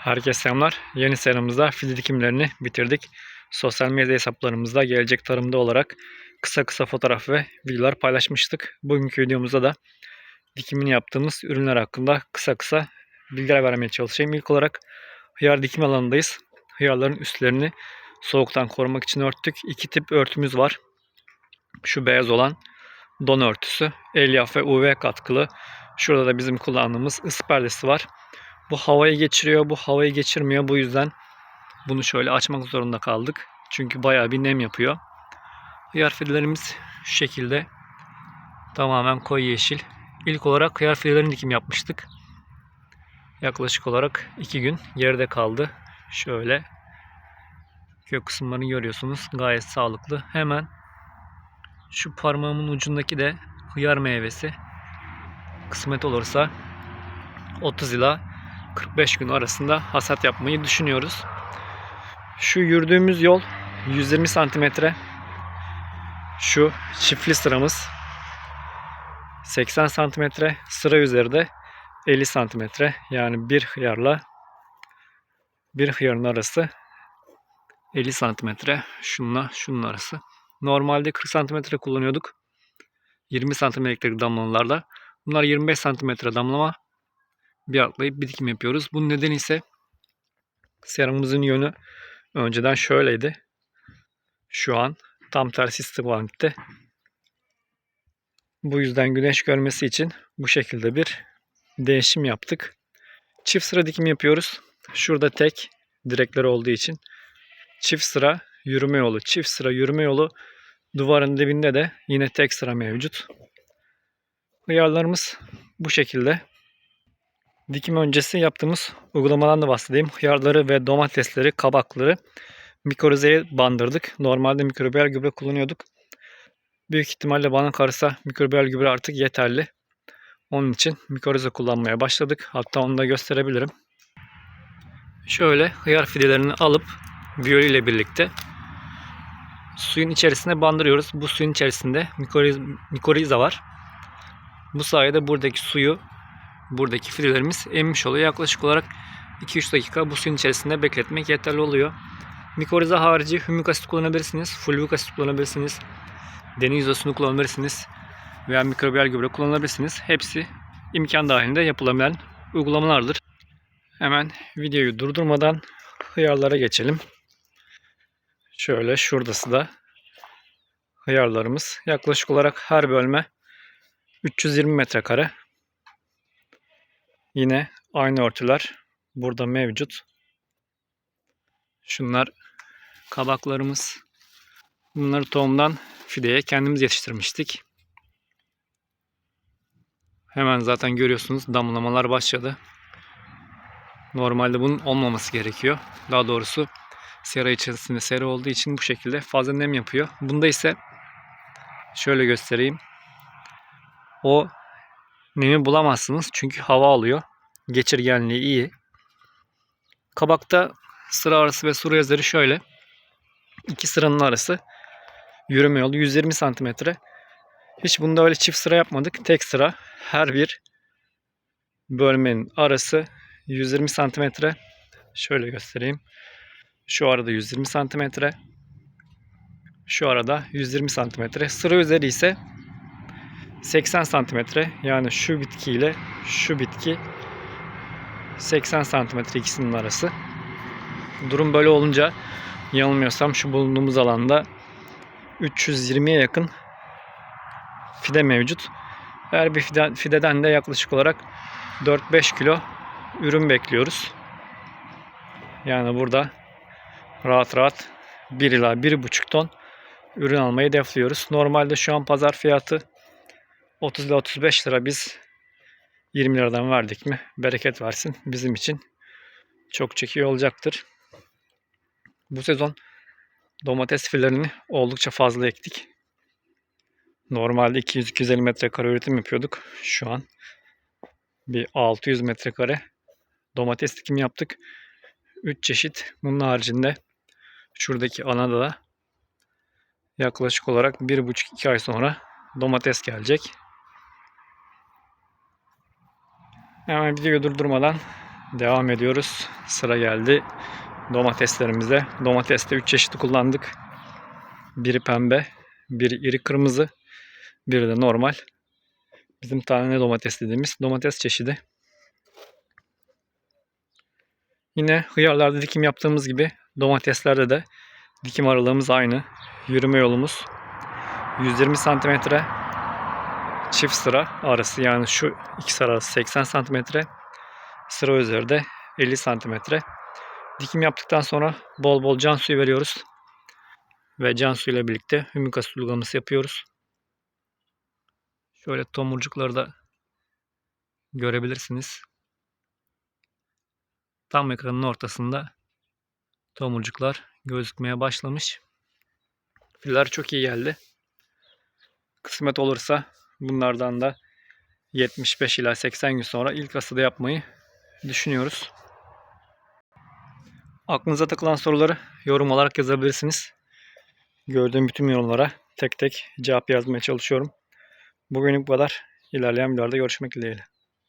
Herkese selamlar. Yeni seramızda fide dikimlerini bitirdik. Sosyal medya hesaplarımızda gelecek tarımda olarak kısa kısa fotoğraf ve videolar paylaşmıştık. Bugünkü videomuzda da dikimini yaptığımız ürünler hakkında kısa kısa bilgiler vermeye çalışayım. İlk olarak hıyar dikim alanındayız. Hıyarların üstlerini soğuktan korumak için örttük. İki tip örtümüz var. Şu beyaz olan don örtüsü. Elyaf ve UV katkılı. Şurada da bizim kullandığımız ısı var. Bu havayı geçiriyor, bu havayı geçirmiyor. Bu yüzden bunu şöyle açmak zorunda kaldık. Çünkü bayağı bir nem yapıyor. Hıyar fidelerimiz şu şekilde tamamen koyu yeşil. İlk olarak hıyar fidelerini dikim yapmıştık. Yaklaşık olarak 2 gün geride kaldı. Şöyle kök kısımlarını görüyorsunuz. Gayet sağlıklı. Hemen şu parmağımın ucundaki de hıyar meyvesi. Kısmet olursa 30 ila 45 gün arasında hasat yapmayı düşünüyoruz. Şu yürüdüğümüz yol 120 santimetre. Şu çiftli sıramız 80 santimetre. Sıra üzerinde 50 santimetre. Yani bir hıyarla bir hıyarın arası 50 santimetre. Şununla şunun arası. Normalde 40 santimetre kullanıyorduk. 20 santimetrelik damlamalarla. Bunlar 25 santimetre damlama bir atlayıp bir dikim yapıyoruz. Bunun nedeni ise seramımızın yönü önceden şöyleydi. Şu an tam tersi istikamette. Bu yüzden güneş görmesi için bu şekilde bir değişim yaptık. Çift sıra dikim yapıyoruz. Şurada tek direkler olduğu için çift sıra yürüme yolu, çift sıra yürüme yolu duvarın dibinde de yine tek sıra mevcut. Hıyarlarımız bu şekilde. Dikim öncesi yaptığımız uygulamadan da bahsedeyim. Hıyarları ve domatesleri, kabakları mikrozeye bandırdık. Normalde mikrobiyal gübre kullanıyorduk. Büyük ihtimalle bana kalırsa mikrobiyal gübre artık yeterli. Onun için mikroze kullanmaya başladık. Hatta onu da gösterebilirim. Şöyle hıyar fidelerini alıp viyoli ile birlikte suyun içerisine bandırıyoruz. Bu suyun içerisinde mikoriz, mikoriza var. Bu sayede buradaki suyu buradaki fidelerimiz emmiş oluyor. Yaklaşık olarak 2-3 dakika bu suyun içerisinde bekletmek yeterli oluyor. Mikoriza harici hümik asit kullanabilirsiniz. Fulvik asit kullanabilirsiniz. Deniz izosunu kullanabilirsiniz. Veya mikrobiyal gübre kullanabilirsiniz. Hepsi imkan dahilinde yapılabilen uygulamalardır. Hemen videoyu durdurmadan hıyarlara geçelim. Şöyle şuradası da hıyarlarımız. Yaklaşık olarak her bölme 320 metrekare. Yine aynı örtüler burada mevcut. Şunlar kabaklarımız. Bunları tohumdan fideye kendimiz yetiştirmiştik. Hemen zaten görüyorsunuz damlamalar başladı. Normalde bunun olmaması gerekiyor. Daha doğrusu sera içerisinde sera olduğu için bu şekilde fazla nem yapıyor. Bunda ise şöyle göstereyim. O nemi bulamazsınız çünkü hava alıyor. Geçirgenliği iyi. Kabakta sıra arası ve sura yazarı şöyle. İki sıranın arası yürüme yolu 120 santimetre. Hiç bunda öyle çift sıra yapmadık. Tek sıra her bir bölmenin arası 120 santimetre. Şöyle göstereyim. Şu arada 120 santimetre. Şu arada 120 santimetre. Sıra üzeri ise 80 santimetre. Yani şu bitki ile şu bitki 80 santimetre ikisinin arası. Durum böyle olunca yanılmıyorsam şu bulunduğumuz alanda 320'ye yakın fide mevcut. Her bir fide, fideden de yaklaşık olarak 4-5 kilo ürün bekliyoruz. Yani burada rahat rahat 1 ila 1,5 ton ürün almayı hedefliyoruz. Normalde şu an pazar fiyatı 30 ila 35 lira biz 20 liradan verdik mi bereket versin bizim için çok çekiyor olacaktır. Bu sezon domates filerini oldukça fazla ektik. Normalde 200-250 metrekare üretim yapıyorduk. Şu an bir 600 metrekare domates dikim yaptık. 3 çeşit. Bunun haricinde şuradaki alanda da yaklaşık olarak 1,5-2 ay sonra domates gelecek. Hemen videoyu durdurmadan Devam ediyoruz. Sıra geldi domateslerimize. Domateste 3 çeşit kullandık. Biri pembe, biri iri kırmızı, biri de normal. Bizim tane domates dediğimiz domates çeşidi. Yine hıyarlarda dikim yaptığımız gibi domateslerde de dikim aralığımız aynı. Yürüme yolumuz 120 santimetre çift sıra arası yani şu iki sıra arası 80 santimetre sıra üzeri de 50 santimetre. Dikim yaptıktan sonra bol bol can suyu veriyoruz. Ve can suyu ile birlikte hümik asit yapıyoruz. Şöyle tomurcukları da görebilirsiniz. Tam ekranın ortasında tomurcuklar gözükmeye başlamış. Filler çok iyi geldi. Kısmet olursa bunlardan da 75 ila 80 gün sonra ilk hasıda yapmayı düşünüyoruz. Aklınıza takılan soruları yorum olarak yazabilirsiniz. Gördüğüm bütün yorumlara tek tek cevap yazmaya çalışıyorum. Bugünlük bu kadar. İlerleyen videolarda görüşmek dileğiyle.